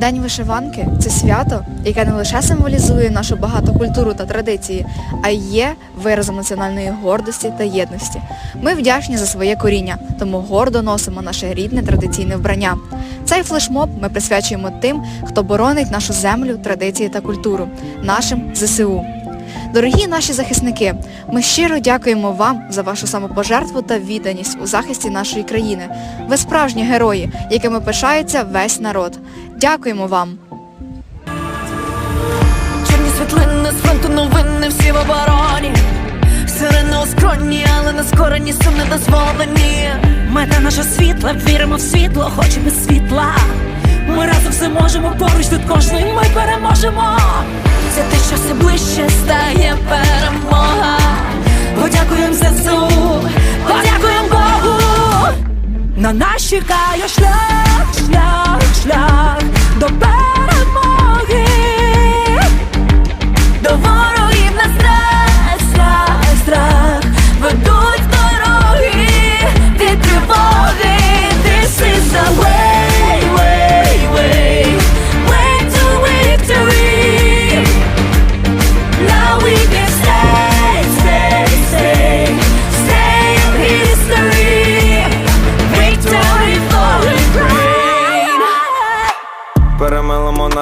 День вишиванки це свято, яке не лише символізує нашу багату культуру та традиції, а й є виразом національної гордості та єдності. Ми вдячні за своє коріння, тому гордо носимо наше рідне традиційне вбрання. Цей флешмоб ми присвячуємо тим, хто боронить нашу землю, традиції та культуру, нашим ЗСУ. Дорогі наші захисники, ми щиро дякуємо вам за вашу самопожертву та відданість у захисті нашої країни. Ви справжні герої, якими пишається весь народ. Дякуємо вам! Чорні світлини з фронту новини всі в обороні Сирени у але не скорені, сум не дозволені Мета наша світла, віримо в світло, хоч і без світла. Ми разом все можемо, поруч тут кожний ми переможемо. Це те, що все ближче стає перемога Подякуємо ЗСУ, подякуємо Богу. На нас чекає шлях, шлях, шлях до перемоги.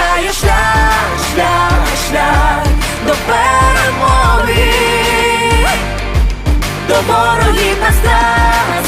Чекає шлях, шлях, шлях до перемоги, до ворогів на страх,